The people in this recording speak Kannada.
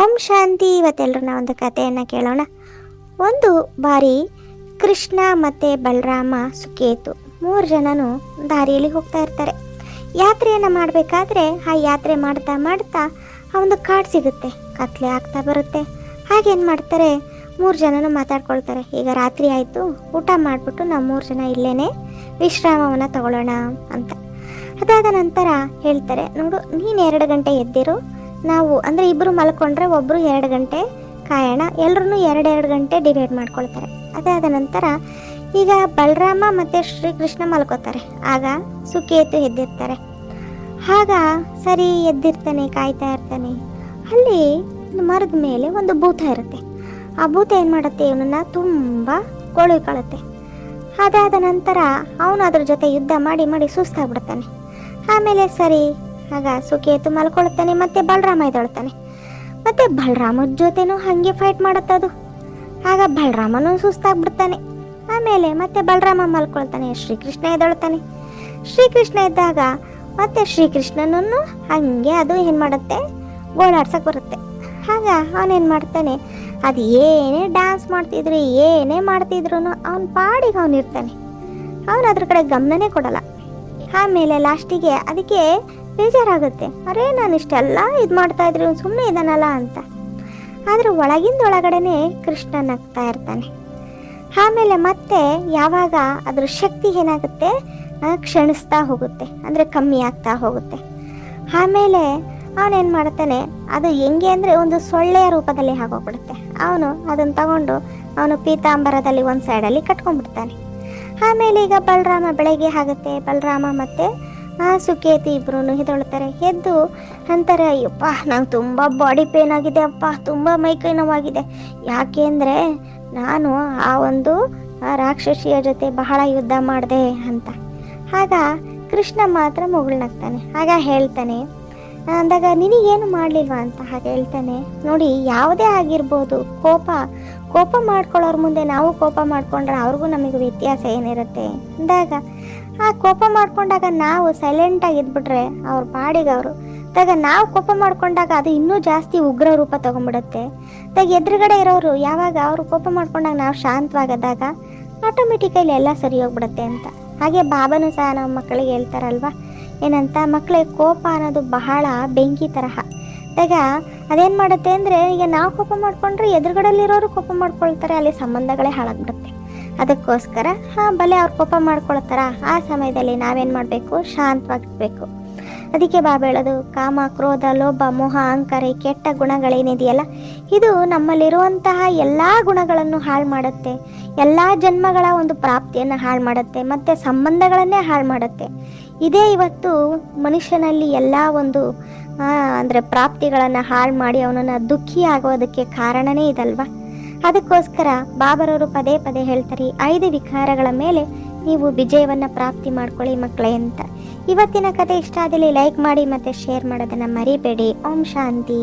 ಓಂ ಶಾಂತಿ ಇವತ್ತೆಲ್ಲರೂ ನಾವು ಒಂದು ಕಥೆಯನ್ನು ಕೇಳೋಣ. ಒಂದು ಬಾರಿ ಕೃಷ್ಣ ಮತ್ತು ಬಲರಾಮ ಸುಕೇತು ಮೂರು ಜನನು ದಾರಿಯಲ್ಲಿ ಹೋಗ್ತಾ ಇರ್ತಾರೆ. ಯಾತ್ರೆಯನ್ನು ಮಾಡಬೇಕಾದ್ರೆ ಆ ಯಾತ್ರೆ ಮಾಡ್ತಾ ಮಾಡ್ತಾ ಆ ಒಂದು ಕಾಡು ಸಿಗುತ್ತೆ, ಕತ್ಲೆ ಆಗ್ತಾ ಬರುತ್ತೆ. ಹಾಗೇನು ಮಾಡ್ತಾರೆ, ಮೂರು ಜನನು ಮಾತಾಡ್ಕೊಳ್ತಾರೆ, ಈಗ ರಾತ್ರಿ ಆಯಿತು, ಊಟ ಮಾಡಿಬಿಟ್ಟು ನಾವು ಮೂರು ಜನ ಇಲ್ಲೇ ವಿಶ್ರಾಮವನ್ನು ತಗೊಳ್ಳೋಣ ಅಂತ. ಅದಾದ ನಂತರ ಹೇಳ್ತಾರೆ, ನೋಡು, ನೀನು ಎರಡು ಗಂಟೆ ಎದ್ದಿರು ನಾವು ಅಂದರೆ ಇಬ್ಬರು ಮಲ್ಕೊಂಡ್ರೆ ಒಬ್ಬರು ಎರಡು ಗಂಟೆ ಕಾಯೋಣ ಎಲ್ಲರೂ ಎರಡೆರಡು ಗಂಟೆ ಡಿವೈಡ್ ಮಾಡ್ಕೊಳ್ತಾರೆ. ಅದಾದ ನಂತರ ಈಗ ಬಲರಾಮ ಮತ್ತು ಶ್ರೀಕೃಷ್ಣ ಮಲ್ಕೋತಾರೆ. ಆಗ ಸುಕೇತು ಎದ್ದಿರ್ತಾರೆ ಆಗ ಸರಿ ಎದ್ದಿರ್ತಾನೆ, ಕಾಯ್ತಾ ಇರ್ತಾನೆ. ಅಲ್ಲಿ ಮರದ ಮೇಲೆ ಒಂದು ಭೂತ ಇರುತ್ತೆ. ಆ ಭೂತ ಏನು ಮಾಡುತ್ತೆ? ಇವನನ್ನ ತುಂಬ ಕೊಳುಕೊಳ್ಳುತ್ತೆ ಅದಾದ ನಂತರ ಅವನು ಅದ್ರ ಜೊತೆ ಯುದ್ಧ ಮಾಡಿ ಮಾಡಿ ಸುಸ್ತಾಗ್ಬಿಡ್ತಾನೆ. ಆಮೇಲೆ ಸರಿ ಆಗ ಸುಕೇತು ಮಲ್ಕೊಳ್ತಾನೆ ಮತ್ತೆ ಬಲರಾಮ ಎದೊಳ್ತಾನೆ ಮತ್ತೆ ಬಲರಾಮದ ಜೊತೆನೂ ಹಾಗೆ ಫೈಟ್ ಮಾಡುತ್ತದು. ಆಗ ಬಲರಾಮನೂ ಸುಸ್ತಾಗ್ಬಿಡ್ತಾನೆ. ಆಮೇಲೆ ಮತ್ತೆ ಬಲರಾಮ ಮಲ್ಕೊಳ್ತಾನೆ, ಶ್ರೀಕೃಷ್ಣ ಎದೊಳ್ತಾನೆ ಶ್ರೀಕೃಷ್ಣ ಇದ್ದಾಗ ಮತ್ತೆ ಶ್ರೀಕೃಷ್ಣನನ್ನು ಹಾಗೆ ಅದು ಏನು ಮಾಡುತ್ತೆ? ಗೋಳಾಡ್ಸಕ್ಕೆ ಬರುತ್ತೆ. ಆಗ ಅವನೇನು ಮಾಡ್ತಾನೆ, ಅದು ಏನೇ ಡ್ಯಾನ್ಸ್ ಮಾಡ್ತಿದ್ರು, ಏನೇ ಮಾಡ್ತಿದ್ರು ಅವನ ಪಾಡಿಗೆ ಅವನು ಇರ್ತಾನೆ. ಅವನು ಅದ್ರ ಕಡೆ ಗಮನನೇ ಕೊಡಲ್ಲ. ಆಮೇಲೆ ಲಾಸ್ಟಿಗೆ ಅದಕ್ಕೆ ಬೇಜಾರಾಗುತ್ತೆ. ಅರೇ, ನಾನು ಇಷ್ಟೆಲ್ಲ ಇದು ಮಾಡ್ತಾ ಇದ್ರೆ ಸುಮ್ಮನೆ ಇದ್ದಾನಲ್ಲ ಅಂತ. ಆದರೆ ಒಳಗಿಂದ ಒಳಗಡೆನೆ ಕೃಷ್ಣ ನಗ್ತಾ ಇರ್ತಾನೆ. ಆಮೇಲೆ ಮತ್ತೆ ಯಾವಾಗ ಅದ್ರ ಶಕ್ತಿ ಏನಾಗುತ್ತೆ? ಕ್ಷಣಿಸ್ತಾ ಹೋಗುತ್ತೆ. ಅಂದರೆ ಕಮ್ಮಿ ಆಗ್ತಾ ಹೋಗುತ್ತೆ. ಆಮೇಲೆ ಅವನೇನು ಮಾಡ್ತಾನೆ? ಅದು ಹೆಂಗೆ ಅಂದರೆ ಒಂದು ಸೊಳ್ಳೆಯ ರೂಪದಲ್ಲಿ ಆಗೋಗ್ಬಿಡುತ್ತೆ. ಅವನು ಅದನ್ನು ತಗೊಂಡು ಅವನು ಪೀತಾಂಬರದಲ್ಲಿ ಒಂದು ಸೈಡಲ್ಲಿ ಕಟ್ಕೊಂಡ್ಬಿಡ್ತಾನೆ. ಆಮೇಲೆ ಈಗ ಬಲರಾಮ ಬೆಳಗ್ಗೆ ಆಗುತ್ತೆ. ಬಲರಾಮ ಮತ್ತು ಆ ಸುಖೇತಿ ಇಬ್ರು ಎದ್ದೇಳ್ತಾರೆ ಎದ್ದು ಅಂತಾರೆ, ಅಯ್ಯಪ್ಪ, ನಂಗೆ ತುಂಬ ಬಾಡಿ ಪೇನ್ ಆಗಿದೆ ಅಪ್ಪ, ತುಂಬ ಮೈಕೈ ನೋವಾಗಿದೆ. ಯಾಕೆ ಅಂದರೆ ನಾನು ಆ ಒಂದು ರಾಕ್ಷಸಿಯ ಜೊತೆ ಬಹಳ ಯುದ್ಧ ಮಾಡಿದೆ ಅಂತ. ಆಗ ಕೃಷ್ಣ ಮಾತ್ರ ಮುಗುಳ್ನಾಗ್ತಾನೆ ಆಗ ಹೇಳ್ತಾನೆ ಅಂದಾಗ ನಿನಗೇನು ಮಾಡಲಿಲ್ವಾ? ಅಂತ ಹಾಗೆ ಹೇಳ್ತಾನೆ, ನೋಡಿ, ಯಾವುದೇ ಆಗಿರ್ಬೋದು, ಕೋಪ ಕೋಪ ಮಾಡ್ಕೊಳ್ಳೋರ ಮುಂದೆ ನಾವು ಕೋಪ ಮಾಡ್ಕೊಂಡ್ರೆ ಅವ್ರಿಗೂ ನಮಗೆ ವ್ಯತ್ಯಾಸ ಏನಿರುತ್ತೆ? ಅಂದಾಗ ಆ ಕೋಪ ಮಾಡ್ಕೊಂಡಾಗ ನಾವು ಸೈಲೆಂಟಾಗಿ ಇದ್ಬಿಟ್ರೆ ಅವ್ರ ಪಾಡಿಗೆ ಅವರು. ತಾಗ ನಾವು ಕೋಪ ಮಾಡ್ಕೊಂಡಾಗ ಅದು ಇನ್ನೂ ಜಾಸ್ತಿ ಉಗ್ರ ರೂಪ ತಗೊಂಡ್ಬಿಡುತ್ತೆ ತಾಗ ಎದುರುಗಡೆ ಇರೋರು ಯಾವಾಗ ಅವರು ಕೋಪ ಮಾಡ್ಕೊಂಡಾಗ ನಾವು ಶಾಂತವಾಗದಾಗ ಆಟೋಮೆಟಿಕಲಿ ಎಲ್ಲ ಸರಿ ಹೋಗ್ಬಿಡುತ್ತೆ ಅಂತ. ಹಾಗೆ ಬಾಬನು ಸಹ ನಮ್ಮ ಮಕ್ಕಳಿಗೆ ಹೇಳ್ತಾರಲ್ವಾ? ಏನಂತ ಮಕ್ಕಳಿಗೆ ಕೋಪ ಅನ್ನೋದು ಬಹಳ ಬೆಂಕಿ ತರಹ. ತಗ ಅದೇನು ಮಾಡುತ್ತೆ ಅಂದರೆ ಈಗ ನಾವು ಕೋಪ ಮಾಡ್ಕೊಂಡ್ರೆ ಎದುರುಗಡೆಲಿರೋರು ಕೋಪ ಮಾಡ್ಕೊಳ್ತಾರೆ, ಅಲ್ಲಿ ಸಂಬಂಧಗಳೇ ಹಾಳಾಗ್ಬಿಡುತ್ತೆ. ಅದಕ್ಕೋಸ್ಕರ, ಹಾಂ, ಬಲೆ ಅವ್ರು ಕೋಪ ಮಾಡ್ಕೊಳ್ತಾರ ಆ ಸಮಯದಲ್ಲಿ ನಾವೇನು ಮಾಡಬೇಕು? ಶಾಂತವಾಗಿರ್ಬೇಕು. ಅದಕ್ಕೆ ಬಾಬಾ ಹೇಳೋದು ಕಾಮ, ಕ್ರೋಧ, ಲೋಭ, ಮೋಹ, ಅಹಂಕಾರ ಕೆಟ್ಟ ಗುಣಗಳೇನಿದೆಯಲ್ಲ, ಇದು ನಮ್ಮಲ್ಲಿರುವಂತಹ ಎಲ್ಲ ಗುಣಗಳನ್ನು ಹಾಳು ಮಾಡುತ್ತೆ. ಎಲ್ಲ ಜನ್ಮಗಳ ಒಂದು ಪ್ರಾಪ್ತಿಯನ್ನು ಹಾಳು ಮಾಡುತ್ತೆ, ಮತ್ತು ಸಂಬಂಧಗಳನ್ನೇ ಹಾಳು ಮಾಡುತ್ತೆ. ಇದೇ ಇವತ್ತು ಮನುಷ್ಯನಲ್ಲಿ ಎಲ್ಲ ಒಂದು ಅಂದರೆ ಪ್ರಾಪ್ತಿಗಳನ್ನು ಹಾಳು ಮಾಡಿ ಅವನನ್ನು ದುಃಖಿ ಆಗೋದಕ್ಕೆ ಕಾರಣನೇ ಇದಲ್ವಾ? ಅದಕ್ಕೋಸ್ಕರ ಬಾಬರವರು ಪದೇ ಪದೇ ಹೇಳ್ತಾರೆ ಐದು ವಿಕಾರಗಳ ಮೇಲೆ ನೀವು ವಿಜಯವನ್ನು ಪ್ರಾಪ್ತಿ ಮಾಡ್ಕೊಳ್ಳಿ ಮಕ್ಕಳೇ ಅಂತ. ಇವತ್ತಿನ ಕತೆ ಇಷ್ಟ ಆದಲ್ಲಿ ಲೈಕ್ ಮಾಡಿ ಮತ್ತು ಶೇರ್ ಮಾಡೋದನ್ನು ಮರಿಬೇಡಿ. ಓಂ ಶಾಂತಿ.